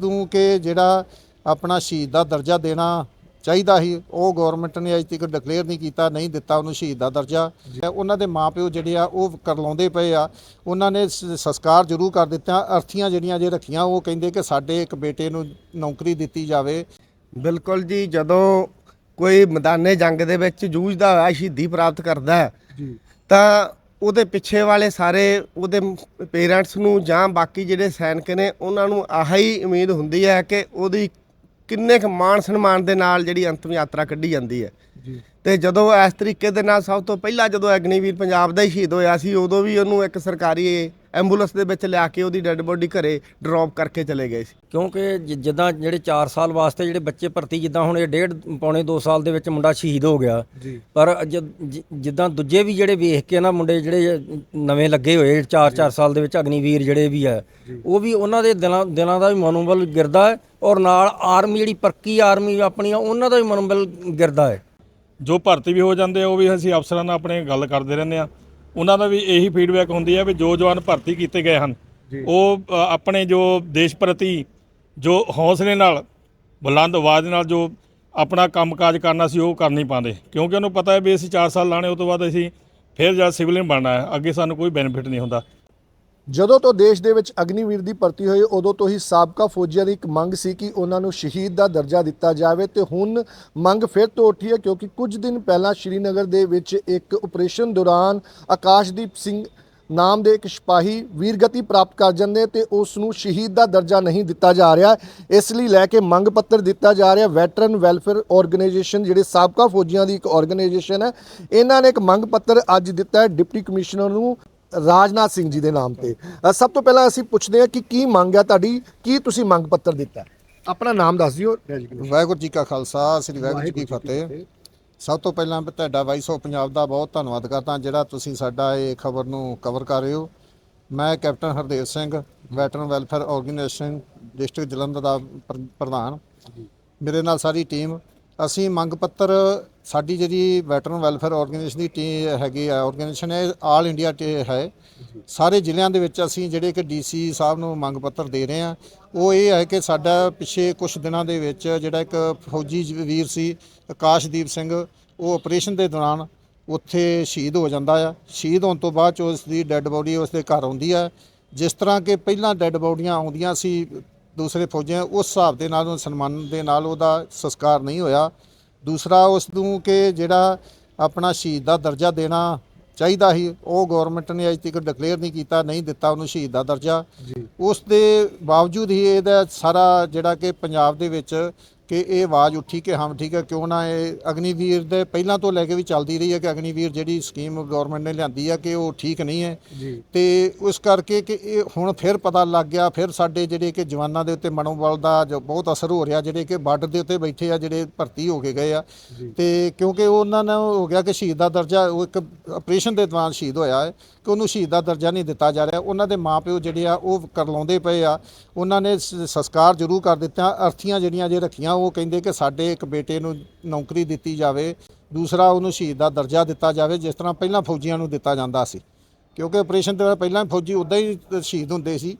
ਨੂੰ ਕਿ ਜਿਹੜਾ ਆਪਣਾ ਸ਼ਹੀਦ ਦਾ ਦਰਜਾ ਦੇਣਾ ਚਾਹੀਦਾ ਸੀ ਉਹ ਗਵਰਨਮੈਂਟ ਨੇ ਅਜੇ ਤੱਕ ਡਿਕਲੇਅਰ ਨਹੀਂ ਕੀਤਾ ਨਹੀਂ ਦਿੱਤਾ ਉਹਨੂੰ ਸ਼ਹੀਦ ਦਾ ਦਰਜਾ। ਉਹਨਾਂ ਦੇ ਮਾਪਿਓ ਜਿਹੜੇ ਆ ਉਹ ਕਰਲਾਉਂਦੇ ਪਏ ਆ। ਉਹਨਾਂ ਨੇ ਸੰਸਕਾਰ ਜ਼ਰੂਰ ਕਰ ਦਿੱਤਾ। ਅਰਥੀਆਂ ਜਿਹੜੀਆਂ ਜੇ ਰੱਖੀਆਂ ਉਹ ਕਹਿੰਦੇ ਕਿ ਸਾਡੇ ਇੱਕ ਬੇਟੇ ਨੂੰ ਨੌਕਰੀ ਦਿੱਤੀ ਜਾਵੇ। ਬਿਲਕੁਲ ਜੀ ਜਦੋਂ ਕੋਈ ਮੈਦਾਨੇ ਜੰਗ ਦੇ ਵਿੱਚ ਜੂਝਦਾ ਹੋਇਆ ਸ਼ਹੀਦੀ ਪ੍ਰਾਪਤ ਕਰਦਾ ਤਾਂ ਉਹਦੇ ਪਿੱਛੇ ਵਾਲੇ ਸਾਰੇ ਉਹਦੇ ਪੇਰੈਂਟਸ ਨੂੰ ਜਾਂ ਬਾਕੀ ਜਿਹੜੇ ਸੈਨਿਕ ਨੇ, ਉਹਨਾਂ ਨੂੰ ਆਹੀ ਉਮੀਦ ਹੁੰਦੀ ਹੈ ਕਿ ਉਹਦੀ ਕਿੰਨੇ ਕੁ ਮਾਣ ਸਨਮਾਨ ਦੇ ਨਾਲ ਜਿਹੜੀ ਅੰਤਮ ਯਾਤਰਾ ਕੱਢੀ ਜਾਂਦੀ ਹੈ। ਤੇ ਜਦੋਂ ਇਸ ਤਰੀਕੇ ਦੇ ਨਾਲ ਸਭ ਤੋਂ ਪਹਿਲਾਂ ਜਦੋਂ ਅਗਨੀਵੀਰ ਪੰਜਾਬ ਦਾ ਹੀ ਸ਼ਹੀਦ ਹੋਇਆ ਸੀ ਉਦੋਂ ਵੀ ਉਹਨੂੰ ਇੱਕ ਸਰਕਾਰੀ ਐਂਬੂਲੈਂਸ ਦੇ ਵਿੱਚ ਲਿਆ ਕੇ ਉਹਦੀ ਡੈੱਡ ਬੋਡੀ ਘਰੇ ਡ੍ਰੌਪ ਕਰਕੇ ਚਲੇ ਗਏ ਸੀ। ਕਿਉਂਕਿ ਜ- ਜਿੱਦਾਂ ਜਿਹੜੇ 4 ਸਾਲ ਵਾਸਤੇ ਜਿਹੜੇ ਬੱਚੇ ਭਰਤੀ ਜਿੱਦਾਂ ਹੁਣ ਇਹ ਡੇਢ ਪੌਣੇ 2 ਸਾਲ ਦੇ ਵਿੱਚ ਮੁੰਡਾ ਸ਼ਹੀਦ ਹੋ ਗਿਆ। ਪਰ ਜ- ਜਿੱਦਾਂ ਦੂਜੇ ਵੀ ਜਿਹੜੇ ਵੇਖ ਕੇ ਨਾ ਮੁੰਡੇ ਜਿਹੜੇ ਨਵੇਂ ਲੱਗੇ ਹੋਏ 4-4 ਸਾਲ ਦੇ ਵਿੱਚ ਅਗਨੀਵੀਰ ਜਿਹੜੇ ਵੀ ਆ ਉਹ ਵੀ ਉਹਨਾਂ ਦੇ ਦਿਲਾਂ ਦਿਲਾਂ ਦਾ ਵੀ ਮਨੋਬਲ ਗਿਰਦਾ ਹੈ ਔਰ ਨਾਲ ਆਰਮੀ ਜਿਹੜੀ ਪਰਕੀ ਆਰਮੀ ਆਪਣੀ ਆ ਉਹਨਾਂ ਦਾ ਵੀ ਮਨੋਬਲ ਗਿਰਦਾ ਹੈ। ਜੋ ਭਰਤੀ ਵੀ ਹੋ ਜਾਂਦੇ ਆ ਉਹ ਵੀ ਅਸੀਂ ਅਫਸਰਾਂ ਨਾਲ ਆਪਣੇ ਗੱਲ ਕਰਦੇ ਰਹਿੰਦੇ ਆ। ਉਹਨਾਂ ਦਾ ਵੀ ਇਹੀ ਫੀਡਬੈਕ ਹੁੰਦੀ ਹੈ ਵੀ ਜੋ ਜਵਾਨ ਭਰਤੀ ਕੀਤੇ ਗਏ ਹਨ ਉਹ ਅ, ਆਪਣੇ ਜੋ ਦੇਸ਼ ਪ੍ਰਤੀ ਜੋ ਹੌਸਲੇ ਨਾਲ ਬੁਲੰਦ ਆਵਾਜ਼ ਨਾਲ ਜੋ ਆਪਣਾ ਕੰਮਕਾਜ ਕਰਨਾ ਸੀ ਉਹ ਕਰ ਨਹੀਂ ਪਾਉਂਦੇ। ਕਿਉਂਕਿ ਉਹਨੂੰ ਪਤਾ ਹੈ ਵੀ ਅਸੀਂ 4 ਸਾਲ ਲਾਣੇ ਉਸ ਤੋਂ ਬਾਅਦ ਅਸੀਂ ਫਿਰ ਜਦ ਸਿਵਲਿਅਨ ਬਣਨਾ ਹੈ ਅੱਗੇ ਸਾਨੂੰ ਕੋਈ ਬੈਨੀਫਿਟ ਨਹੀਂ ਹੁੰਦਾ। ਜਦੋਂ ਤੋਂ ਦੇਸ਼ ਦੇ ਵਿੱਚ ਅਗਨੀਵੀਰ ਦੀ ਭਰਤੀ ਹੋਈ, ਉਦੋਂ ਤੋਂ ਹੀ ਸਾਬਕਾ ਫੌਜੀਆਂ ਦੀ ਇੱਕ ਮੰਗ ਸੀ ਕਿ ਉਹਨਾਂ ਨੂੰ ਸ਼ਹੀਦ ਦਾ ਦਰਜਾ ਦਿੱਤਾ ਜਾਵੇ ਤੇ ਹੁਣ ਮੰਗ ਫਿਰ ਤੋਂ ਉੱਠੀ ਹੈ ਕਿਉਂਕਿ ਕੁਝ ਦਿਨ ਪਹਿਲਾਂ ਸ਼੍ਰੀਨਗਰ ਦੇ ਵਿੱਚ ਇੱਕ ਆਪਰੇਸ਼ਨ ਦੌਰਾਨ ਆਕਾਸ਼ਦੀਪ ਸਿੰਘ ਨਾਮ ਦੇ ਇੱਕ ਸਿਪਾਹੀ ਵੀਰਗਤੀ ਪ੍ਰਾਪਤ ਕਰ ਜਾਂਦੇ ਤੇ ਉਸ ਨੂੰ ਸ਼ਹੀਦ ਦਾ ਦਰਜਾ ਨਹੀਂ ਦਿੱਤਾ ਜਾ ਰਿਹਾ। ਇਸ ਲਈ ਲੈ ਕੇ ਮੰਗ ਪੱਤਰ ਦਿੱਤਾ ਜਾ ਰਿਹਾ। ਵੈਟਰਨ ਵੈਲਫੇਅਰ ਆਰਗੇਨਾਈਜੇਸ਼ਨ ਜਿਹੜੇ ਸਾਬਕਾ ਫੌਜੀਆਂ ਦੀ ਇੱਕ ਆਰਗੇਨਾਈਜੇਸ਼ਨ ਹੈ, ਇਹਨਾਂ ਨੇ ਇੱਕ ਮੰਗ ਪੱਤਰ ਅੱਜ ਦਿੱਤਾ ਹੈ। ਡਿਪਟੀ ਕਮਿਸ਼ਨਰ ਨੂੰ ਰਾਜਨਾਥ ਸਿੰਘ ਜੀ ਦੇ ਨਾਮ ਤੇ। ਅ, ਸਭ ਤੋਂ ਪਹਿਲਾਂ ਅਸੀਂ ਪੁੱਛਦੇ ਹਾਂ ਕਿ ਕੀ ਮੰਗ ਹੈ ਤੁਹਾਡੀ? ਕੀ ਤੁਸੀਂ ਮੰਗ ਪੱਤਰ ਦਿੱਤਾ? ਹੈ? ਆਪਣਾ ਨਾਮ ਦੱਸ ਦਿਓ। ਵਾਹਿਗੁਰੂ ਜੀ ਕਾ ਖਾਲਸਾ ਸ੍ਰੀ ਵਾਹਿਗੁਰੂ ਜੀ ਕੀ ਫਤਿਹ। ਸਭ ਤੋਂ ਪਹਿਲਾਂ ਮੈਂ ਤੁਹਾਡਾ ਵਾਇਸ ਆਫ ਪੰਜਾਬ ਦਾ ਬਹੁਤ ਧੰਨਵਾਦ ਕਰਦਾ ਜਿਹੜਾ ਤੁਸੀਂ ਸਾਡਾ ਇਹ ਖਬਰ ਨੂੰ ਕਵਰ ਕਰ ਰਹੇ ਹੋ। ਮੈਂ captain Hardev Singh veteran welfare organisation district Jalandhar ਦਾ ਪ੍ਰ- ਪ੍ਰਧਾਨ। ਮੇਰੇ ਨਾਲ ਸਾਰੀ ਟੀਮ ਅਸੀਂ ਮੰਗ ਪੱਤਰ ਸਾਡੀ ਜਿਹੜੀ ਵੈਟਰਨ ਵੈਲਫੇਅਰ ਆਰਗੇਨਾਈਜੇਸ਼ਨ ਦੀ ਟੀਮ ਹੈਗੀ ਆ ਆਰਗੇਨਾਈਜੇਸ਼ਨ ਹੈ ਆਲ ਇੰਡੀਆ ਹੈ। ਸਾਰੇ ਜ਼ਿਲ੍ਹਿਆਂ ਦੇ ਵਿੱਚ ਅਸੀਂ ਜਿਹੜੇ ਕਿ ਡੀਸੀ ਸਾਹਿਬ ਨੂੰ ਮੰਗ ਪੱਤਰ ਦੇ ਰਹੇ ਹਾਂ। ਉਹ ਇਹ ਹੈ ਕਿ ਸਾਡਾ ਪਿਛੇ ਕੁਝ ਦਿਨਾਂ ਦੇ ਵਿੱਚ ਜਿਹੜਾ ਇੱਕ ਫੌਜੀ ਵੀਰ ਸੀ ਆਕਾਸ਼ਦੀਪ ਸਿੰਘ ਉਹ ਆਪਰੇਸ਼ਨ ਦੇ ਦੌਰਾਨ ਉੱਥੇ ਸ਼ਹੀਦ ਹੋ ਜਾਂਦਾ ਆ। ਸ਼ਹੀਦ ਹੋਣ ਤੋਂ ਬਾਅਦ ਉਸ ਦੀ ਡੈੱਡ ਬੋਡੀ ਉਸ ਦੇ ਘਰ ਆਉਂਦੀ ਆ। ਜਿਸ ਤਰ੍ਹਾਂ ਕਿ ਪਹਿਲਾਂ ਡੈੱਡ ਬੋਡੀਆਂ ਆਉਂਦੀਆਂ ਸੀ ਦੂਸਰੇ ਫੌਜੀਆਂ ਉਸ ਹਿਸਾਬ ਦੇ ਨਾਲ ਉਹ ਸਨਮਾਨ ਦੇ ਨਾਲ ਉਹਦਾ ਸੰਸਕਾਰ ਨਹੀਂ ਹੋਇਆ। ਦੂਸਰਾ ਉਸ ਨੂੰ ਕਿ ਜਿਹੜਾ ਆਪਣਾ ਸ਼ਹੀਦ ਦਾ ਦਰਜਾ ਦੇਣਾ ਚਾਹੀਦਾ ਸੀ ਉਹ ਗਵਰਨਮੈਂਟ ਨੇ ਅਜੇ ਤੱਕ ਡਿਕਲੇਅਰ ਨਹੀਂ ਕੀਤਾ ਨਹੀਂ ਦਿੱਤਾ ਉਹਨੂੰ ਸ਼ਹੀਦ ਦਾ ਦਰਜਾ। ਉਸ ਦੇ ਬਾਵਜੂਦ ਹੀ ਇਹਦਾ ਸਾਰਾ ਜਿਹੜਾ ਕਿ ਪੰਜਾਬ ਦੇ ਵਿੱਚ ਕਿ ਇਹ ਆਵਾਜ਼ ਉੱਠੀ ਕਿ ਹਾਂ ਠੀਕ ਹੈ ਕਿਉਂ ਨਾ ਇਹ ਅਗਨੀਵੀਰ ਦੇ ਪਹਿਲਾਂ ਤੋਂ ਲੈ ਕੇ ਵੀ ਚੱਲਦੀ ਰਹੀ ਹੈ ਕਿ ਅਗਨੀਵੀਰ ਜਿਹੜੀ ਸਕੀਮ ਗਵਰਨਮੈਂਟ ਨੇ ਲਿਆਂਦੀ ਹੈ ਕਿ ਉਹ ਠੀਕ ਨਹੀਂ ਹੈ। ਤੇ ਉਸ ਕਰਕੇ ਕਿ ਇਹ ਹੁਣ ਫਿਰ ਪਤਾ ਲੱਗ ਗਿਆ ਫਿਰ ਸਾਡੇ ਜਿਹੜੇ ਕਿ ਜਵਾਨਾਂ ਦੇ ਉੱਤੇ ਮਨੋਬਲ ਦਾ ਜੋ ਬਹੁਤ ਅਸਰ ਹੋ ਰਿਹਾ ਜਿਹੜੇ ਕਿ ਬਾਰਡਰ ਦੇ ਉੱਤੇ ਬੈਠੇ ਆ ਜਿਹੜੇ ਭਰਤੀ ਹੋ ਕੇ ਗਏ ਆ। ਤੇ ਕਿਉਂਕਿ ਉਹਨਾਂ ਨੂੰ ਹੋ ਗਿਆ ਕਿ ਸ਼ਹੀਦ ਦਾ ਦਰਜਾ ਉਹ ਇੱਕ ਆਪਰੇਸ਼ਨ ਦੇ ਦੌਰਾਨ ਸ਼ਹੀਦ ਹੋਇਆ ਹੈ ਕਿ ਉਹਨੂੰ ਸ਼ਹੀਦ ਦਾ ਦਰਜਾ ਨਹੀਂ ਦਿੱਤਾ ਜਾ ਰਿਹਾ। ਉਹਨਾਂ ਦੇ ਮਾਪਿਓ ਜਿਹੜੇ ਆ ਉਹ ਕਰਲਾਉਂਦੇ ਪਏ ਆ। ਉਹਨਾਂ ਨੇ ਸੰਸਕਾਰ ਜ਼ਰੂਰ ਕਰ ਦਿੱਤਾ। ਅਰਥੀਆਂ ਜਿਹੜੀਆਂ ਜੇ ਰੱਖੀਆਂ ਉਹ ਕਹਿੰਦੇ ਕਿ ਸਾਡੇ ਇੱਕ ਬੇਟੇ ਨੂੰ ਨੌਕਰੀ ਦਿੱਤੀ ਜਾਵੇ ਦੂਸਰਾ ਉਹਨੂੰ ਸ਼ਹੀਦ ਦਾ ਦਰਜਾ ਦਿੱਤਾ ਜਾਵੇ ਜਿਸ ਤਰ੍ਹਾਂ ਪਹਿਲਾਂ ਫੌਜੀਆਂ ਨੂੰ ਦਿੱਤਾ ਜਾਂਦਾ ਸੀ। ਕਿਉਂਕਿ ਆਪਰੇਸ਼ਨ ਤੋਂ ਪਹਿਲਾਂ ਫੌਜੀ ਉਦਾਂ ਹੀ ਸ਼ਹੀਦ ਹੁੰਦੇ ਸੀ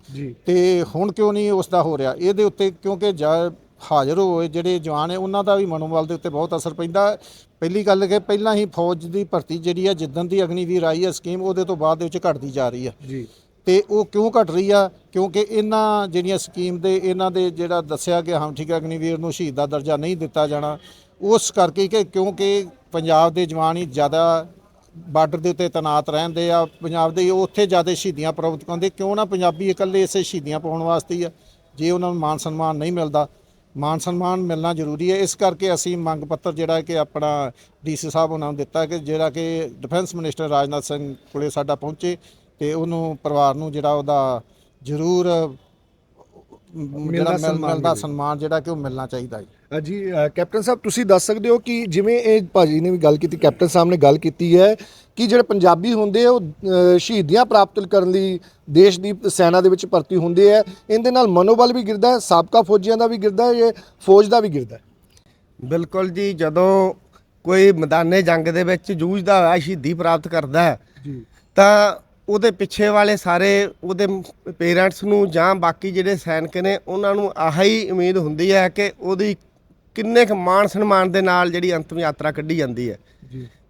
ਤੇ ਹੁਣ ਕਿਉਂ ਨਹੀਂ ਉਸ ਦਾ ਹੋ ਰਿਹਾ? ਇਹਦੇ ਉੱਤੇ ਕਿਉਂਕਿ ਜਾ- ਹਾਜ਼ਰ ਹੋਏ ਜਿਹੜੇ ਜਵਾਨ ਹੈ ਉਹਨਾਂ ਦਾ ਵੀ ਮਨੋਬਲ ਦੇ ਉੱਤੇ ਬਹੁਤ ਅਸਰ ਪੈਂਦਾ। ਪਹਿਲੀ ਗੱਲ ਕਿ ਪਹਿਲਾਂ ਹੀ ਫੌਜ ਦੀ ਭਰਤੀ ਜਿਹੜੀ ਹੈ ਜਿੱਦਣ ਦੀ ਅਗਨੀਵੀਰ ਆਈ ਹੈ ਸਕੀਮ ਉਹਦੇ ਤੋਂ ਬਾਅਦ ਦੇ ਵਿੱਚ ਘਟਦੀ ਜਾ ਰਹੀ ਹੈ। ਜੀ। ਤੇ ਉਹ ਕਿਉਂ ਘਟ ਰਹੀ ਆ? ਕਿਉਂਕਿ ਇਹਨਾਂ ਜਿਹੜੀਆਂ ਸਕੀਮ ਦੇ, ਇਹਨਾਂ ਦੇ ਜਿਹੜਾ ਦੱਸਿਆ ਕਿ ਹਾਂ ਠੀਕ ਹੈ ਅਗਨੀਵੀਰ ਨੂੰ ਸ਼ਹੀਦ ਦਾ ਦਰਜਾ ਨਹੀਂ ਦਿੱਤਾ ਜਾਣਾ, ਉਸ ਕਰਕੇ ਕਿ ਕਿਉਂਕਿ ਪੰਜਾਬ ਦੇ ਜਵਾਨ ਹੀ ਜ਼ਿਆਦਾ ਬਾਰਡਰ ਦੇ ਉੱਤੇ ਤੈਨਾਤ ਰਹਿੰਦੇ ਆ, ਪੰਜਾਬ ਦੇ ਉੱਥੇ ਜ਼ਿਆਦਾ ਸ਼ਹੀਦੀਆਂ ਪ੍ਰਾਪਤ ਕਰਦੇ ਕਿਉਂ ਨਾ ਪੰਜਾਬੀ ਇਕੱਲੇ ਇਸੇ ਸ਼ਹੀਦੀਆਂ ਪਾਉਣ ਵਾਸਤੇ ਹੀ ਆ? ਜੇ ਉਹਨਾਂ ਨੂੰ ਮਾਨ ਸਨਮਾਨ ਨਹੀਂ ਮਿਲਦਾ, ਮਾਨ ਸਨਮਾਨ ਮਿਲਣਾ ਜ਼ਰੂਰੀ ਹੈ। ਇਸ ਕਰਕੇ ਅਸੀਂ ਮੰਗ ਪੱਤਰ ਜਿਹੜਾ ਕਿ ਆਪਣਾ ਡੀਸੀ ਸਾਹਿਬ ਉਹਨਾਂ ਨੂੰ ਦਿੱਤਾ ਕਿ ਜਿਹੜਾ ਕਿ ਡਿਫੈਂਸ ਮਿਨਿਸਟਰ ਰਾਜਨਾਥ ਸਿੰਘ ਕੋਲੇ ਸਾਡਾ ਪਹੁੰਚੇ ਤੇ ਉਹਨੂੰ ਪਰਿਵਾਰ ਨੂੰ ਜਿਹੜਾ ਉਹਦਾ ਜ਼ਰੂਰ ਜਿਹੜਾ ਮਿਲਦਾ ਮਿਲੇ। ਸਨਮਾਨ ਜਿਹੜਾ ਕਿ ਉਹ ਮਿਲਣਾ ਚਾਹੀਦਾ ਹੈ ਜੀ ਕੈਪਟਨ ਸਾਹਿਬ ਤੁਸੀਂ ਦੱਸ ਸਕਦੇ ਹੋ ਕਿ ਜਿਵੇਂ ਇਹ ਭਾਜੀ ਨੇ ਵੀ ਗੱਲ ਕੀਤੀ ਕੈਪਟਨ ਸਾਹਿਬ ਨੇ ਗੱਲ ਕੀਤੀ ਹੈ ਕਿ ਜਿਹੜੇ ਪੰਜਾਬੀ ਹੁੰਦੇ ਆ ਉਹ ਸ਼ਹੀਦੀਆਂ ਪ੍ਰਾਪਤ ਕਰਨ ਲਈ ਦੇਸ਼ ਦੀ ਸੈਨਾ ਦੇ ਵਿੱਚ ਭਰਤੀ ਹੁੰਦੇ ਆ। ਇਹਦੇ ਨਾਲ ਮਨੋਬਲ ਵੀ ਗਿਰਦਾ ਹੈ ਸਾਬਕਾ ਫੌਜੀਆਂ ਦਾ ਵੀ ਗਿਰਦਾ ਹੈ ਇਹ ਫੌਜ ਦਾ ਵੀ ਗਿਰਦਾ ਹੈ। ਬਿਲਕੁਲ ਜੀ ਜਦੋਂ ਕੋਈ ਮੈਦਾਨੇ ਜੰਗ ਦੇ ਵਿੱਚ ਜੂਝਦਾ ਹੋਇਆ ਸ਼ਹੀਦੀ ਪ੍ਰਾਪਤ ਕਰਦਾ ਹੈ ਜੀ। ਤਾਂ ਉਹਦੇ ਪਿੱਛੇ ਵਾਲੇ ਸਾਰੇ ਉਹਦੇ ਪੇਰੈਂਟਸ ਨੂੰ ਜਾਂ ਬਾਕੀ ਜਿਹੜੇ ਸੈਨਿਕ ਨੇ ਉਹਨਾਂ ਨੂੰ ਆਹੀ ਉਮੀਦ ਹੁੰਦੀ ਹੈ ਕਿ ਉਹਦੀ ਕਿੰਨੇ ਕੁ ਮਾਣ ਸਨਮਾਨ ਦੇ ਨਾਲ ਜਿਹੜੀ ਅੰਤਮ ਯਾਤਰਾ ਕੱਢੀ ਜਾਂਦੀ ਹੈ।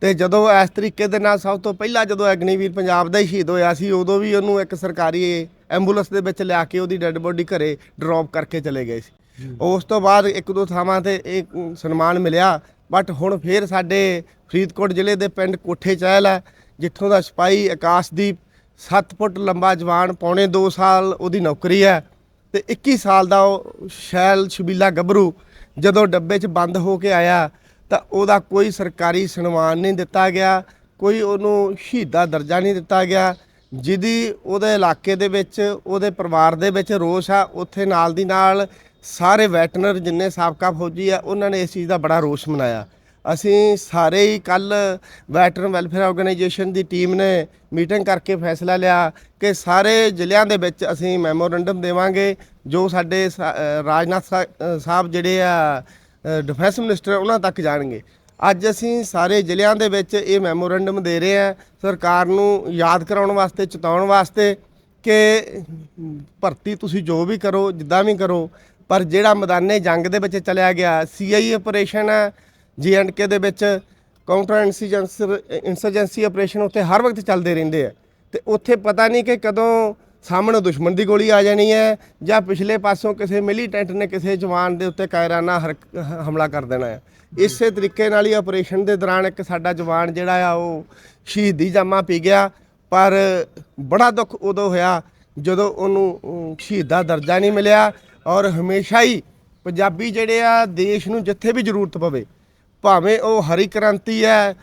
ਤੇ ਜਦੋਂ ਇਸ ਤਰੀਕੇ ਦੇ ਨਾਲ ਸਭ ਤੋਂ ਪਹਿਲਾਂ ਜਦੋਂ ਅਗਨੀਵੀਰ ਪੰਜਾਬ ਦਾ ਹੀ ਸ਼ਹੀਦ ਹੋਇਆ ਸੀ ਉਦੋਂ ਵੀ ਉਹਨੂੰ ਇੱਕ ਸਰਕਾਰੀ ਐਂਬੂਲੈਂਸ ਦੇ ਵਿੱਚ ਲਿਆ ਕੇ ਉਹਦੀ ਡੈੱਡ ਬੋਡੀ ਘਰੇ ਡ੍ਰੌਪ ਕਰਕੇ ਚਲੇ ਗਏ ਸੀ। ਉਸ ਤੋਂ ਬਾਅਦ ਇੱਕ ਦੋ ਥਾਵਾਂ ਤੇ ਇਹ ਸਨਮਾਨ ਮਿਲਿਆ ਬਟ ਹੁਣ ਫੇਰ ਸਾਡੇ ਫਰੀਦਕੋਟ ਜ਼ਿਲ੍ਹੇ ਦੇ ਪਿੰਡ ਕੋਠੇ ਚਹਿਲ ਹੈ ਜਿੱਥੋਂ ਦਾ ਸਿਪਾਹੀ ਆਕਾਸ਼ਦੀਪ 7 ਫੁੱਟ ਲੰਬਾ ਜਵਾਨ, ਪੌਣੇ 2 ਸਾਲ ਉਹਦੀ ਨੌਕਰੀ ਹੈ ਤੇ 21 ਸਾਲ ਦਾ ਉਹ ਸ਼ੈਲ ਸ਼ਬੀਲਾ ਗੱਭਰੂ ਜਦੋਂ ਡੱਬੇ 'ਚ ਬੰਦ ਹੋ ਕੇ ਆਇਆ ਤਾਂ ਉਹਦਾ ਕੋਈ ਸਰਕਾਰੀ ਸਨਮਾਨ ਨਹੀਂ ਦਿੱਤਾ ਗਿਆ, ਕੋਈ ਉਹਨੂੰ ਸ਼ਹੀਦਾ ਦਰਜਾ ਨਹੀਂ ਦਿੱਤਾ ਗਿਆ, ਜਿਹਦੀ ਉਹਦੇ ਇਲਾਕੇ ਦੇ ਵਿੱਚ, ਉਹਦੇ ਪਰਿਵਾਰ ਦੇ ਵਿੱਚ ਰੋਸ਼ ਆ, ਉੱਥੇ ਨਾਲ ਦੀ ਨਾਲ ਸਾਰੇ ਵੈਟਨਰ ਜਿੰਨੇ ਸਾਬਕਾ ਫੌਜੀ ਆ, ਉਹਨਾਂ ਨੇ ਇਸ ਚੀਜ਼ ਦਾ ਬੜਾ ਰੋਸ਼ ਮਨਾਇਆ। ਅਸੀਂ ਸਾਰੇ ਹੀ ਕੱਲ ਵੈਟਰਨ ਵੈਲਫੇਅਰ ਆਰਗੇਨਾਈਜੇਸ਼ਨ ਦੀ ਟੀਮ ਨੇ ਮੀਟਿੰਗ ਕਰਕੇ ਫੈਸਲਾ ਲਿਆ ਕਿ ਸਾਰੇ ਜ਼ਿਲ੍ਹਿਆਂ ਦੇ ਵਿੱਚ ਅਸੀਂ ਮੈਮੋਰੈਂਡਮ ਦੇਵਾਂਗੇ, ਜੋ ਸਾਡੇ ਸਾ- ਰਾਜਨਾਥ ਸਾਹਿਬ ਜਿਹੜੇ ਆ ਡਿਫੈਂਸ ਮਿਨਿਸਟਰ ਉਹਨਾਂ ਤੱਕ ਜਾਣਗੇ। ਅੱਜ ਅਸੀਂ ਸਾਰੇ ਜ਼ਿਲ੍ਹਿਆਂ ਦੇ ਵਿੱਚ ਇਹ ਮੈਮੋਰੈਂਡਮ ਦੇ ਰਹੇ ਹਾਂ, ਸਰਕਾਰ ਨੂੰ ਯਾਦ ਕਰਾਉਣ ਵਾਸਤੇ, ਚੇਤਾਉਣ ਵਾਸਤੇ ਕਿ ਭਰਤੀ ਤੁਸੀਂ ਜੋ ਵੀ ਕਰੋ, ਜਿੱਦਾਂ ਵੀ ਕਰੋ, ਪਰ ਜਿਹੜਾ ਮੈਦਾਨੇ ਜੰਗ ਦੇ ਵਿੱਚ ਚਲਿਆ ਗਿਆ ਸੀਆਈ ਆਪਰੇਸ਼ਨ ਹੈ ਜੀਐਂਡਕੇ ਦੇ ਵਿੱਚ ਕਾਊਂਟਰ ਇਨਸਰਜੈਂਸੀ ਆਪਰੇਸ਼ਨ ਉੱਥੇ ਹਰ ਵਕਤ ਚੱਲਦੇ ਰਹਿੰਦੇ ਆ। ਤੇ ਉੱਥੇ ਪਤਾ ਨਹੀਂ ਕਿ ਕਦੋਂ ਸਾਹਮਣੇ ਦੁਸ਼ਮਣ ਦੀ ਗੋਲੀ ਆ ਜਾਣੀ ਹੈ ਜਾਂ ਪਿਛਲੇ ਪਾਸੋਂ ਕਿਸੇ ਮਿਲੀਟੈਂਟ ਨੇ ਕਿਸੇ ਜਵਾਨ ਦੇ ਉੱਤੇ ਕਾਇਰਾਨਾ ਹਰਕ- ਹ- ਹਮਲਾ ਕਰ ਦੇਣਾ ਹੈ। ਇਸੇ ਤਰੀਕੇ ਨਾਲ ਹੀ ਆਪਰੇਸ਼ਨ ਦੇ ਦੌਰਾਨ ਇੱਕ ਸਾਡਾ ਜਵਾਨ ਜਿਹੜਾ ਆ ਉਹ ਸ਼ਹੀਦੀ ਜਾਮਾ ਪੀ ਗਿਆ। ਪਰ ਬੜਾ ਦੁੱਖ ਉਦੋਂ ਹੋਇਆ ਜਦੋਂ ਉਹਨੂੰ ਅਮ, ਸ਼ਹੀਦ ਦਾ ਦਰਜਾ ਨਹੀਂ ਮਿਲਿਆ ਔਰ ਹਮੇਸ਼ਾ ਹੀ ਪੰਜਾਬੀ ਜਿਹੜੇ ਆ ਦੇਸ਼ ਨੂੰ ਜਿੱਥੇ ਵੀ ਜ਼ਰੂਰਤ ਪਵੇ ਭਾਵੇਂ ਉਹ ਹਰੀ ਕ੍ਰਾਂਤੀ ਹੈ,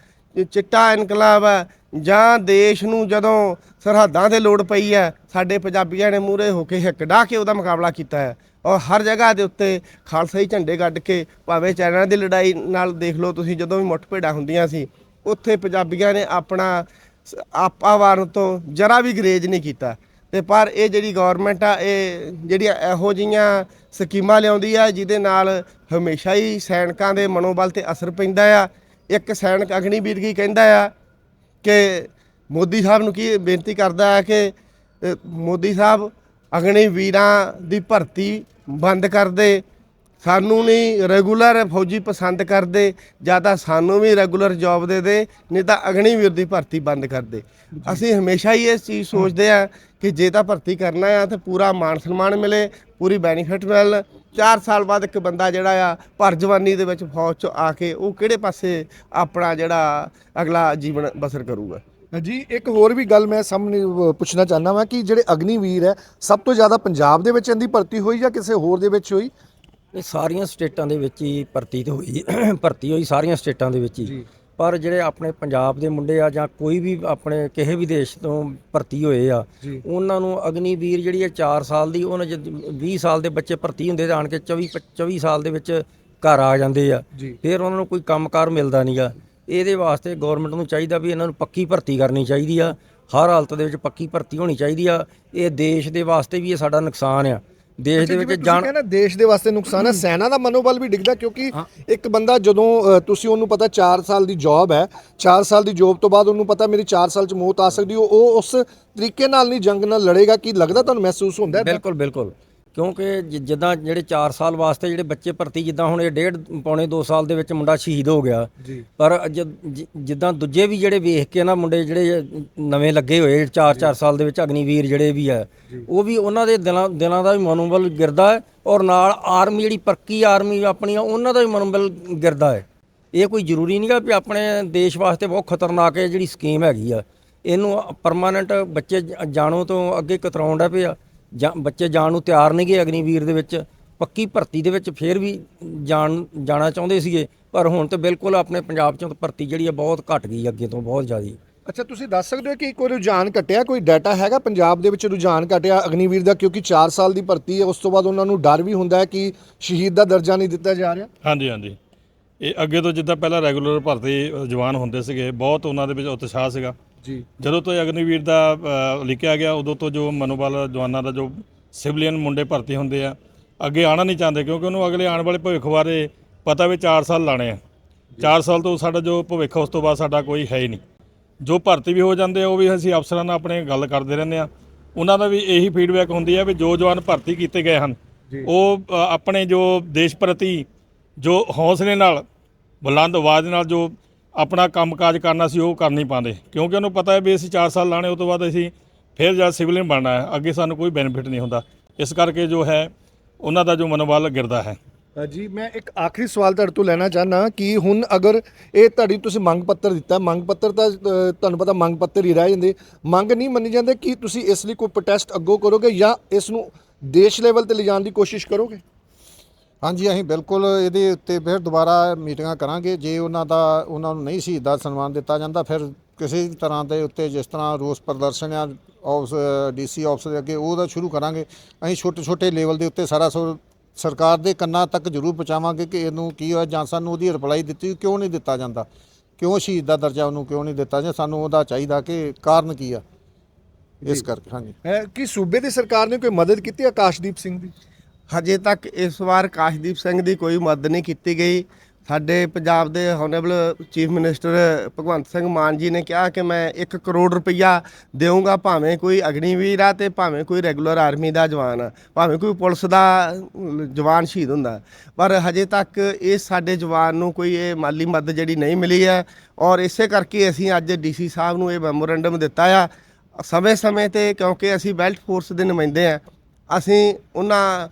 ਚਿੱਟਾ ਇਨਕਲਾਬ ਹੈ, ਜਾਂ ਦੇਸ਼ ਨੂੰ ਜਦੋਂ ਸਰਹੱਦਾਂ ਤੇ ਲੋੜ ਪਈ ਹੈ, ਸਾਡੇ ਪੰਜਾਬੀਆਂ ਨੇ ਮੂਰੇ ਹੋ ਕੇ ਹਿੱਕ ਢਾਹ ਕੇ ਉਹਦਾ ਮੁਕਾਬਲਾ ਕੀਤਾ ਹੈ। ਔਰ ਹਰ ਜਗ੍ਹਾ ਦੇ ਉੱਤੇ ਖਾਲਸਾਈ ਝੰਡੇ ਗੱਡ ਕੇ ਭਾਵੇਂ ਚਾਈਨਾ ਦੀ ਲੜਾਈ ਨਾਲ ਦੇਖ ਲਓ, ਤੁਸੀਂ ਜਦੋਂ ਵੀ ਮੁੱਠ ਭੇੜਾਂ ਹੁੰਦੀਆਂ ਸੀ, ਉੱਥੇ ਪੰਜਾਬੀਆਂ ਨੇ ਆਪਣਾ ਸ- ਆਪਾ ਵਾਰਨ ਤੋਂ ਜਰਾ ਵੀ ਗਰੇਜ ਨਹੀਂ ਕੀਤਾ। ਤੇ ਪਰ ਇਹ ਜਿਹੜੀ ਗਵਰਨਮੈਂਟ ਆ, ਇਹ ਜਿਹੜੀਆਂ ਇਹੋ ਜੀਆਂ ਸਕੀਮਾਂ ਲਿਆਉਂਦੀ ਆ, ਜਿਹਦੇ ਨਾਲ ਹਮੇਸ਼ਾ ਹੀ ਸੈਨਿਕਾਂ ਦੇ ਮਨੋਬਲ ਤੇ ਅਸਰ ਪੈਂਦਾ ਆ। ਇੱਕ ਸੈਨਿਕ ਅਗਨੀਵੀਰ ਕੀ ਕਹਿੰਦਾ ਆ ਕਿ ਮੋਦੀ ਸਾਹਿਬ ਨੂੰ ਕੀ ਬੇਨਤੀ ਕਰਦਾ ਆ ਕਿ ਮੋਦੀ ਸਾਹਿਬ ਅਗਨੀਵੀਰਾਂ ਦੀ ਭਰਤੀ ਬੰਦ ਕਰ ਦੇ। ਸਾਨੂੰ ਨਹੀਂ ਰੈਗੂਲਰ ਫੌਜੀ ਪਸੰਦ ਕਰਦੇ ਜਾਂ ਤਾਂ ਸਾਨੂੰ ਵੀ ਰੈਗੂਲਰ ਜੌਬ ਦੇ ਦੇ ਨਹੀਂ ਤਾਂ ਅਗਨੀਵੀਰ ਦੀ ਭਰਤੀ ਬੰਦ ਕਰ ਦੇ। ਅਸੀਂ ਹਮੇਸ਼ਾ ਹੀ ਇਸ ਚੀਜ਼ ਸੋਚਦੇ ਆ ਕਿ ਜੇ ਤਾਂ ਭਰਤੀ ਕਰਨਾ ਆ ਤਾਂ ਪੂਰਾ ਮਾਣ ਸਨਮਾਨ ਮਿਲੇ ਪੂਰੀ ਬੈਨੀਫਿਟ ਮਿਲ। 4 ਸਾਲ ਬਾਅਦ ਇੱਕ ਬੰਦਾ ਜਿਹੜਾ ਆ ਭਰ ਜਵਾਨੀ ਦੇ ਵਿੱਚ ਫੌਜ ਚ ਆ ਕੇ ਉਹ ਕਿਹੜੇ ਪਾਸੇ ਆਪਣਾ ਜਿਹੜਾ ਅਗਲਾ ਜੀਵਨ ਬਸਰ ਕਰੂਗਾ? ਜੀ ਇੱਕ ਹੋਰ ਵੀ ਗੱਲ ਮੈਂ ਸਾਹਮਣੇ ਅ, ਪੁੱਛਣਾ ਚਾਹੁੰਦਾ ਵਾਂ ਕਿ ਜਿਹੜੇ ਅਗਨੀਵੀਰ ਹੈ ਸਭ ਤੋਂ ਜ਼ਿਆਦਾ ਪੰਜਾਬ ਦੇ ਵਿੱਚ ਇਹਦੀ ਭਰਤੀ ਹੋਈ ਜਾਂ ਕਿਸੇ ਹੋਰ ਦੇ ਵਿੱਚ ਹੋਈ? ਇਹ ਸਾਰੀਆਂ ਸਟੇਟਾਂ ਦੇ ਵਿੱਚ ਹੀ ਭਰਤੀ ਤੇ ਹੋਈ ਭਰਤੀ ਹੋਈ ਸਾਰੀਆਂ ਸਟੇਟਾਂ ਦੇ ਵਿੱਚ ਹੀ। ਪਰ ਜਿਹੜੇ ਆਪਣੇ ਪੰਜਾਬ ਦੇ ਮੁੰਡੇ ਆ ਜਾਂ ਕੋਈ ਵੀ ਆਪਣੇ ਕਿਸੇ ਵੀ ਦੇਸ਼ ਤੋਂ ਭਰਤੀ ਹੋਏ ਆ ਉਹਨਾਂ ਨੂੰ ਅਗਨੀਵੀਰ ਜਿਹੜੀ ਹੈ 4 ਸਾਲ ਦੀ ਉਹਨਾਂ ਜਦ 20 ਸਾਲ ਦੇ ਬੱਚੇ ਭਰਤੀ ਹੁੰਦੇ ਤੇ ਆਣ ਕੇ 24 24 ਸਾਲ ਦੇ ਵਿੱਚ ਘਰ ਆ ਜਾਂਦੇ ਆ। ਫਿਰ ਉਹਨਾਂ ਨੂੰ ਕੋਈ ਕੰਮਕਾਰ ਮਿਲਦਾ ਨਹੀਂਗਾ ਇਹਦੇ ਵਾਸਤੇ ਗਵਰਨਮੈਂਟ ਨੂੰ ਚਾਹੀਦਾ ਵੀ ਇਹਨਾਂ ਨੂੰ ਪੱਕੀ ਭਰਤੀ ਕਰਨੀ ਚਾਹੀਦੀ ਆ। ਹਰ ਹਾਲਤ ਦੇ ਵਿੱਚ ਪੱਕੀ ਭਰਤੀ ਹੋਣੀ ਚਾਹੀਦੀ ਆ। ਇਹ ਦੇਸ਼ ਦੇ ਵਾਸਤੇ ਵੀ ਇਹ ਸਾਡਾ ਨੁਕਸਾਨ ਆ। ਦੇਸ਼ ਦੇ ਵਿੱਚ ਜਾਣ ਕਹਿੰਦਾ ਦੇਸ਼ ਦੇ ਵਾਸਤੇ ਨੁਕਸਾਨ ਹੈ ਸੈਨਾ ਦਾ ਮਨੋਬਲ ਵੀ ਡਿੱਗਦਾ ਕਿਉਂਕਿ ਇੱਕ ਬੰਦਾ ਜਦੋਂ ਤੁਸੀਂ ਉਹਨੂੰ ਪਤਾ 4 ਸਾਲ ਦੀ ਜੌਬ ਹੈ 4 ਸਾਲ ਦੀ ਜੌਬ ਤੋਂ ਬਾਅਦ ਉਹਨੂੰ ਪਤਾ ਮੇਰੀ 4 ਸਾਲ ਚ ਮੌਤ ਆ ਸਕਦੀ ਉਹ ਉਹ ਉਸ ਤਰੀਕੇ ਨਾਲ ਨਹੀਂ ਜੰਗ ਨਾਲ ਲੜੇਗਾ ਕੀ ਲੱਗਦਾ ਤੁਹਾਨੂੰ ਮਹਿਸੂਸ ਹੁੰਦਾ ਹੈ ਬਿਲਕੁਲ ਬਿਲਕੁਲ। ਕਿਉਂਕਿ ਜਿ- ਜਿੱਦਾਂ ਜਿਹੜੇ 4 ਸਾਲ ਵਾਸਤੇ ਜਿਹੜੇ ਬੱਚੇ ਭਰਤੀ ਜਿੱਦਾਂ ਹੁਣ ਇਹ ਡੇਢ ਪੌਣੇ 2 ਸਾਲ ਦੇ ਵਿੱਚ ਮੁੰਡਾ ਸ਼ਹੀਦ ਹੋ ਗਿਆ। ਪਰ ਜ- ਜਿ- ਜਿੱਦਾਂ ਦੂਜੇ ਵੀ ਜਿਹੜੇ ਵੇਖ ਕੇ ਨਾ ਮੁੰਡੇ ਜਿਹੜੇ ਨਵੇਂ ਲੱਗੇ ਹੋਏ 4-4 ਸਾਲ ਦੇ ਵਿੱਚ ਅਗਨੀਵੀਰ ਜਿਹੜੇ ਵੀ ਆ ਉਹ ਵੀ ਉਹਨਾਂ ਦੇ ਦਿਲਾਂ ਦਿਲਾਂ ਦਾ ਵੀ ਮਨੋਬਲ ਗਿਰਦਾ ਹੈ ਔਰ ਨਾਲ ਆਰਮੀ ਜਿਹੜੀ ਪੱਕੀ ਆਰਮੀ ਆਪਣੀ ਆ ਉਹਨਾਂ ਦਾ ਵੀ ਮਨੋਬਲ ਗਿਰਦਾ ਹੈ। ਇਹ ਕੋਈ ਜ਼ਰੂਰੀ ਨਹੀਂਗਾ ਵੀ ਆਪਣੇ ਦੇਸ਼ ਵਾਸਤੇ ਬਹੁਤ ਖਤਰਨਾਕ ਹੈ ਜਿਹੜੀ ਸਕੀਮ ਹੈਗੀ ਆ ਇਹਨੂੰ ਪਰਮਾਨੈਂਟ ਬੱਚੇ ਜ- ਜਾਣੋ ਤੋਂ ਅੱਗੇ ਕਤਰਾਉਣ ਦਾ ਪਿਆ। ਜਾਂ ਬੱਚੇ ਜਾਣ ਨੂੰ ਤਿਆਰ ਨਹੀਂਗੇ ਅਗਨੀਵੀਰ ਦੇ ਵਿੱਚ ਪੱਕੀ ਭਰਤੀ ਦੇ ਵਿੱਚ ਫੇਰ ਵੀ ਜਾਣ ਜਾਣਾ ਚਾਹੁੰਦੇ ਸੀਗੇ ਪਰ ਹੁਣ ਤੇ ਬਿਲਕੁਲ ਆਪਣੇ ਪੰਜਾਬ ਚੋਂ ਭਰਤੀ ਜਿਹੜੀ ਆ ਬਹੁਤ ਘਟ ਗਈ ਅੱਗੇ ਤੋਂ ਬਹੁਤ ਜ਼ਿਆਦਾ। ਅੱਛਾ ਤੁਸੀਂ ਦੱਸ ਸਕਦੇ ਹੋ ਕਿ ਕੋਈ ਰੁਝਾਨ ਘਟਿਆ ਕੋਈ ਡਾਟਾ ਹੈਗਾ ਪੰਜਾਬ ਦੇ ਵਿੱਚ ਰੁਝਾਨ ਘਟਿਆ ਅਗਨੀਵੀਰ ਦਾ ਕਿਉਂਕਿ 4 ਸਾਲ ਦੀ ਭਰਤੀ ਹੈ ਉਸ ਤੋਂ ਬਾਅਦ ਉਹਨਾਂ ਨੂੰ ਡਰ ਵੀ ਹੁੰਦਾ ਹੈ ਕਿ ਸ਼ਹੀਦ ਦਾ ਦਰਜਾ ਨਹੀਂ ਦਿੱਤਾ ਜਾ ਰਿਹਾ? ਹਾਂਜੀ ਹਾਂਜੀ। ਇਹ ਅੱਗੇ ਤੋਂ ਜਿੱਦਾਂ ਪਹਿਲਾਂ ਰੈਗੂਲਰ ਭਰਤੀ ਜਵਾਨ ਹੁੰਦੇ ਸੀਗੇ ਬਹੁਤ ਉਹਨਾਂ ਦੇ ਵਿੱਚ ਉਤਸ਼ਾਹ ਸੀਗਾ। ਜੀ। ਜਦੋਂ ਤੋਂ ਇਹ ਅਗਨੀਵੀਰ ਦਾ ਲਿਖਿਆ ਗਿਆ ਉਦੋਂ ਤੋਂ ਜੋ ਮਨੋਬਲ ਜਵਾਨਾਂ ਦਾ ਜੋ ਸਿਵਲੀਅਨ ਮੁੰਡੇ ਭਰਤੀ ਹੁੰਦੇ ਆ ਅੱਗੇ ਆਣਾ ਨਹੀਂ ਚਾਹੁੰਦੇ ਕਿਉਂਕਿ ਉਹਨੂੰ ਅਗਲੇ ਆਉਣ ਵਾਲੇ ਭਵਿੱਖ ਬਾਰੇ ਪਤਾ ਵੀ 4 ਸਾਲ ਲਾਣੇ ਆ। 4 ਸਾਲ ਤੋਂ ਸਾਡਾ ਜੋ ਭਵਿੱਖ ਉਸ ਤੋਂ ਬਾਅਦ ਸਾਡਾ ਕੋਈ ਹੈ ਹੀ ਨਹੀਂ। ਜੋ ਭਰਤੀ ਵੀ ਹੋ ਜਾਂਦੇ ਆ ਉਹ ਵੀ ਅਸੀਂ ਅਫਸਰਾਂ ਨਾਲ ਆਪਣੇ ਗੱਲ ਕਰਦੇ ਰਹਿੰਦੇ ਆ। ਉਹਨਾਂ ਦਾ ਵੀ ਇਹੀ ਫੀਡਬੈਕ ਹੁੰਦੀ ਹੈ ਵੀ ਜੋ ਜਵਾਨ ਭਰਤੀ ਕੀਤੇ ਗਏ ਹਨ ਉਹ ਆਪਣੇ ਜੋ ਦੇਸ਼ ਪ੍ਰਤੀ ਜੋ ਹੌਸਲੇ ਨਾਲ ਬੁਲੰਦ ਆਵਾਜ਼ ਨਾਲ ਜੋ ਆਪਣਾ ਕੰਮਕਾਜ ਕਰਨਾ ਸੀ, ਉਹ ਕਰ ਨਹੀਂ ਪਾਉਂਦੇ। ਕਿਉਂਕਿ ਉਹਨੂੰ ਪਤਾ ਹੈ ਵੀ ਅਸੀਂ 4 ਸਾਲ ਲਾਣੇ ਉਸ ਤੋਂ ਬਾਅਦ ਅਸੀਂ ਫਿਰ ਜਦ ਸਿਵਲਿਅਨ ਬਣਨਾ ਹੈ। ਅੱਗੇ ਸਾਨੂੰ ਕੋਈ ਬੈਨੀਫਿਟ ਨਹੀਂ ਹੁੰਦਾ। ਇਸ ਕਰਕੇ ਜੋ ਹੈ, ਉਹਨਾਂ ਦਾ ਜੋ ਮਨੋਬਲ ਗਿਰਦਾ ਹੈ। ਜੀ, ਮੈਂ ਇੱਕ ਆਖਰੀ ਸਵਾਲ ਤੁਹਾਡੇ ਤੋਂ ਲੈਣਾ ਚਾਹਨਾ ਕਿ ਹੁਣ ਅਗਰ ਇਹ ਤੁਹਾਡੀ ਤੁਸੀਂ ਮੰਗ ਪੱਤਰ ਦਿੱਤਾ, ਮੰਗ ਪੱਤਰ ਤਾਂ ਤੁਹਾਨੂੰ ਪਤਾ ਮੰਗ ਪੱਤਰ ਹੀ ਰਹਿ ਜਾਂਦੇ। ਮੰਗ ਨਹੀਂ ਮੰਨੀ ਜਾਂਦੇ ਕਿ ਤੁਸੀਂ ਇਸ ਲਈ ਕੋਈ ਪ੍ਰੋਟੈਸਟ ਅੱਗੋਂ ਕਰੋਗੇ ਜਾਂ ਇਸ ਨੂੰ ਦੇਸ਼ ਲੈਵਲ ਤੇ ਲਿਜਾਣ ਦੀ ਕੋਸ਼ਿਸ਼ ਕਰੋਗੇ? ਹਾਂਜੀ ਅਸੀਂ ਬਿਲਕੁਲ ਇਹਦੇ ਉੱਤੇ ਫਿਰ ਦੁਬਾਰਾ ਮੀਟਿੰਗਾਂ ਕਰਾਂਗੇ। ਜੇ ਉਹਨਾਂ ਦਾ ਉਹਨਾਂ ਨੂੰ ਨਹੀਂ ਸ਼ਹੀਦ ਦਾ ਸਨਮਾਨ ਦਿੱਤਾ ਜਾਂਦਾ ਫਿਰ ਕਿਸੇ ਵੀ ਤਰ੍ਹਾਂ ਦੇ ਉੱਤੇ ਜਿਸ ਤਰ੍ਹਾਂ ਰੋਸ ਪ੍ਰਦਰਸ਼ਨ ਆ ਆਫਿਸ ਡੀਸੀ ਆਫਿਸ ਦੇ ਅੱਗੇ ਉਹਦਾ ਸ਼ੁਰੂ ਕਰਾਂਗੇ। ਅਸੀਂ ਛੋਟੇ ਛੋਟੇ ਲੈਵਲ ਦੇ ਉੱਤੇ ਸਾਰਾ ਸਰਕਾਰ ਦੇ ਕੰਨਾਂ ਤੱਕ ਜ਼ਰੂਰ ਪਹੁੰਚਾਵਾਂਗੇ ਕਿ ਇਹਨੂੰ ਕੀ ਹੋਇਆ ਜਾਂ ਸਾਨੂੰ ਉਹਦੀ ਰਿਪਲਾਈ ਦਿੱਤੀ ਕਿਉਂ ਨਹੀਂ ਦਿੱਤਾ ਜਾਂਦਾ? ਕਿਉਂ ਸ਼ਹੀਦ ਦਾ ਦਰਜਾ ਉਹਨੂੰ ਕਿਉਂ ਨਹੀਂ ਦਿੱਤਾ ਜਾਂ ਸਾਨੂੰ ਉਹਦਾ ਚਾਹੀਦਾ ਕਿ ਕਾਰਨ ਕੀ ਆ? ਇਸ ਕਰਕੇ ਹਾਂਜੀ। ਕਿ ਸੂਬੇ ਦੀ ਸਰਕਾਰ ਨੇ ਕੋਈ ਮਦਦ ਕੀਤੀ ਆਕਾਸ਼ਦੀਪ ਸਿੰਘ ਦੀ? ਹਜੇ ਤੱਕ ਇਸ ਵਾਰ ਕਾਸ਼ਦੀਪ ਸਿੰਘ ਦੀ ਕੋਈ ਮਦਦ ਨਹੀਂ ਕੀਤੀ ਗਈ। ਸਾਡੇ ਪੰਜਾਬ ਦੇ honourable chief minister Bhagwant Singh Mann ji ਨੇ ਕਿਹਾ ਕਿ ਮੈਂ 1 ਕਰੋੜ ਰੁਪਈਆ ਦੇਵਾਂਗਾ ਭਾਵੇਂ ਕੋਈ ਅਗਨੀਵੀਰ ਆ ਤੇ ਭਾਵੇਂ ਕੋਈ ਰੈਗੂਲਰ ਆਰਮੀ ਦਾ ਜਵਾਨ ਆ, ਭਾਵੇਂ ਕੋਈ ਪੁਲਿਸ ਦਾ ਜਵਾਨ ਸ਼ਹੀਦ ਹੁੰਦਾ। ਪਰ ਹਜੇ ਤੱਕ ਇਹ ਸਾਡੇ ਜਵਾਨ ਨੂੰ ਕੋਈ ਇਹ ਮਾਲੀ ਮਦਦ ਜਿਹੜੀ ਨਹੀਂ ਮਿਲੀ ਹੈ ਔਰ ਇਸੇ ਕਰਕੇ ਅਸੀਂ ਅੱਜ ਡੀਸੀ ਸਾਹਿਬ ਨੂੰ ਇਹ ਮੈਮੋਰੈਂਡਮ ਦਿੱਤਾ ਆ। ਸਮੇਂ-ਸਮੇਂ ਤੇ ਕਿਉਂਕਿ ਅਸੀਂ ਬੈਲਟ ਫੋਰਸ ਦੇ ਨੁਮਾਇੰਦੇ ਆ, ਅਸੀਂ ਉਹਨਾਂ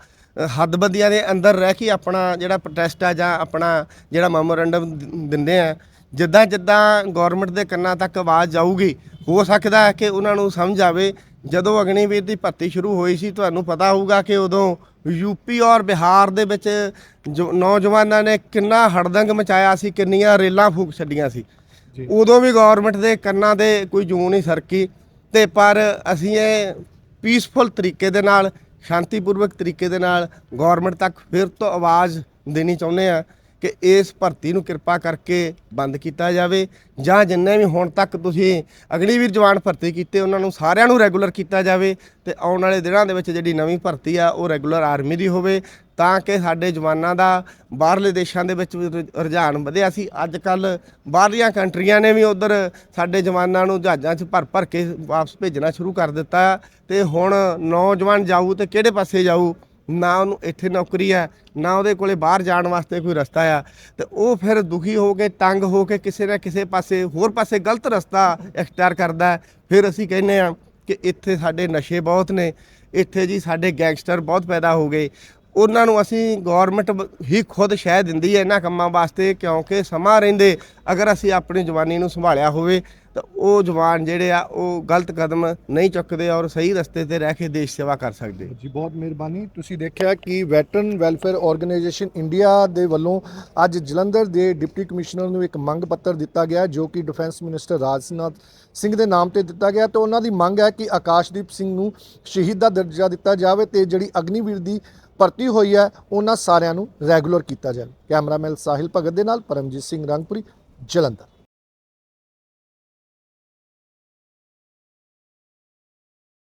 ਹੱਦਬੰਦੀਆਂ ਦੇ ਅੰਦਰ ਰਹਿ ਕੇ ਆਪਣਾ ਜਿਹੜਾ ਪ੍ਰੋਟੈਸਟ ਆ ਜਾਂ ਆਪਣਾ ਜਿਹੜਾ ਮੈਮੋਰੈਂਡਮ ਦਿੰਦੇ ਆ ਜਿੱਦਾਂ ਜਿੱਦਾਂ ਗਵਰਨਮੈਂਟ ਦੇ ਕੰਨਾਂ ਤੱਕ ਆਵਾਜ਼ ਜਾਊਗੀ ਹੋ ਸਕਦਾ ਹੈ ਕਿ ਉਹਨਾਂ ਨੂੰ ਸਮਝ ਆਵੇ ਜਦੋਂ ਅਗਨੀਵੀਰ ਦੀ ਭਰਤੀ ਸ਼ੁਰੂ ਹੋਈ ਸੀ ਤੁਹਾਨੂੰ ਪਤਾ ਹੋਊਗਾ ਕਿ ਉਦੋਂ ਯੂਪੀ ਔਰ ਬਿਹਾਰ ਦੇ ਵਿੱਚ ਜੋ ਨੌਜਵਾਨਾਂ ਨੇ ਕਿੰਨਾ ਹੜਦੰਗ ਮਚਾਇਆ ਸੀ ਕਿੰਨੀਆਂ ਰੇਲਾਂ ਫੂਕ ਛੱਡੀਆਂ ਸੀ। ਉਦੋਂ ਵੀ ਗਵਰਨਮੈਂਟ ਦੇ ਕੰਨਾਂ ਦੇ ਕੋਈ ਜੂੰ ਨਹੀਂ ਸਰਕੀ ਤੇ ਪਰ ਅਸੀਂ ਇਹ ਪੀਸਫੁਲ ਤਰੀਕੇ ਦੇ ਨਾਲ ਸ਼ਾਂਤੀਪੂਰਵਕ ਤਰੀਕੇ ਦੇ ਨਾਲ ਗਵਰਨਮੈਂਟ ਤੱਕ ਫਿਰ ਤੋਂ ਆਵਾਜ਼ ਦੇਣੀ ਚਾਹੁੰਦੇ ਆ ਕਿ ਇਸ ਭਰਤੀ ਨੂੰ ਕਿਰਪਾ ਕਰਕੇ ਬੰਦ ਕੀਤਾ ਜਾਵੇ ਜਾਂ ਜਿੰਨੇ ਵੀ ਹੁਣ ਤੱਕ ਤੁਸੀਂ ਅਗਨੀਵੀਰ ਜਵਾਨ ਭਰਤੀ ਕੀਤੇ, ਉਹਨਾਂ ਨੂੰ ਸਾਰਿਆਂ ਨੂੰ ਰੈਗੂਲਰ ਕੀਤਾ ਜਾਵੇ ਤੇ ਆਉਣ ਵਾਲੇ ਦਿਨਾਂ ਦੇ ਵਿੱਚ ਜਿਹੜੀ ਨਵੀਂ ਭਰਤੀ ਆ, ਉਹ ਰੈਗੂਲਰ ਆਰਮੀ ਦੀ ਹੋਵੇ ਤਾਂ ਕਿ ਸਾਡੇ ਜਵਾਨਾਂ ਦਾ ਬਾਹਰਲੇ ਦੇਸ਼ਾਂ ਦੇ ਵਿੱਚ ਰੁ- ਰੁਝਾਨ ਵਧਿਆ ਸੀ ਅੱਜ ਕੱਲ ਬਾਹਰਲੀਆਂ ਕੰਟਰੀਆਂ ਨੇ ਵੀ ਉਧਰ ਸਾਡੇ ਜਵਾਨਾਂ ਨੂੰ ਜਹਾਜ਼ਾਂ 'ਚ ਭਰ ਭਰ ਕੇ ਵਾਪਸ ਭੇਜਣਾ ਸ਼ੁਰੂ ਕਰ ਦਿੱਤਾ। ਤੇ ਹੁਣ ਨੌਜਵਾਨ ਜਾਊ ਤੇ ਕਿਹੜੇ ਪਾਸੇ ਜਾਊ? ਨਾ ਉਹਨੂੰ ਇੱਥੇ ਨੌਕਰੀ ਹੈ, ਨਾ ਉਹਦੇ ਕੋਲੇ ਬਾਹਰ ਜਾਣ ਵਾਸਤੇ ਕੋਈ ਰਸਤਾ ਆ। ਤੇ ਉਹ ਫਿਰ ਦੁਖੀ ਹੋ ਕੇ, ਤੰਗ ਹੋ ਕੇ ਕਿਸੇ ਨਾ ਕਿਸੇ ਪਾਸੇ, ਹੋਰ ਪਾਸੇ ਗਲਤ ਰਸਤਾ ਇਖਤਿਆਰ ਕਰਦਾ ਫਿਰ ਅਸੀਂ ਕਹਿੰਦੇ ਆ ਕਿ ਇੱਥੇ ਸਾਡੇ ਨਸ਼ੇ ਬਹੁਤ ਨੇ, ਇੱਥੇ ਜੀ ਸਾਡੇ ਗੈਂਗਸਟਰ ਬਹੁਤ ਪੈਦਾ ਹੋ ਗਏ। ਉਹਨਾਂ ਨੂੰ ਅਸੀਂ ਗਵਰਨਮੈਂਟ ਹੀ ਖੁਦ ਸ਼ਹਿ ਦਿੰਦੀ ਹੈ ਇਹਨਾਂ ਕੰਮਾਂ ਵਾਸਤੇ, ਕਿਉਂਕਿ ਸਮਾਂ ਰਹਿੰਦੇ, ਅਗਰ ਅਸੀਂ ਆਪਣੀ ਜਵਾਨੀ ਨੂੰ ਸੰਭਾਲਿਆ ਹੋਵੇ, ਤਾਂ ਉਹ ਜਵਾਨ ਜਿਹੜੇ ਆ, ਉਹ ਗਲਤ ਕਦਮ ਨਹੀਂ ਚੁੱਕਦੇ ਔਰ ਸਹੀ ਰਸਤੇ ਤੇ ਰਹਿ ਕੇ ਦੇਸ਼ ਸੇਵਾ ਕਰ ਸਕਦੇ। ਜੀ, ਬਹੁਤ ਮਿਹਰਬਾਨੀ। ਤੁਸੀਂ ਦੇਖਿਆ ਕਿ ਵੈਟਰਨ ਵੈਲਫੇਅਰ ਆਰਗੇਨਾਈਜੇਸ਼ਨ ਇੰਡੀਆ ਦੇ ਵੱਲੋਂ ਅੱਜ ਜਲੰਧਰ ਦੇ ਡਿਪਟੀ ਕਮਿਸ਼ਨਰ ਨੂੰ ਇੱਕ ਮੰਗ ਪੱਤਰ ਦਿੱਤਾ ਗਿਆ, ਜੋ ਕਿ ਡਿਫੈਂਸ ਮਿਨਿਸਟਰ ਰਾਜਨਾਥ ਸਿੰਘ ਦੇ ਨਾਮ ਤੇ ਦਿੱਤਾ ਗਿਆ। ਤੇ ਉਹਨਾਂ ਦੀ ਮੰਗ ਹੈ ਕਿ ਆਕਾਸ਼ਦੀਪ ਸਿੰਘ ਨੂੰ ਸ਼ਹੀਦ ਦਾ ਦਰਜਾ ਦਿੱਤਾ ਜਾਵੇ ਤੇ ਜਿਹੜੀ ਅਗਨੀਵੀਰ ਦੀ ਭਰਤੀ ਹੋਈ ਹੈ, ਉਹਨਾਂ ਸਾਰਿਆਂ ਨੂੰ ਰੈਗੂਲਰ ਕੀਤਾ ਜਾਵੇ। ਕੈਮਰਾਮੈਨ ਸਾਹਿਲ ਭਗਤ ਦੇ ਨਾਲ ਪਰਮਜੀਤ ਸਿੰਘ ਰੰਗਪੁਰੀ, ਜਲੰਧਰ।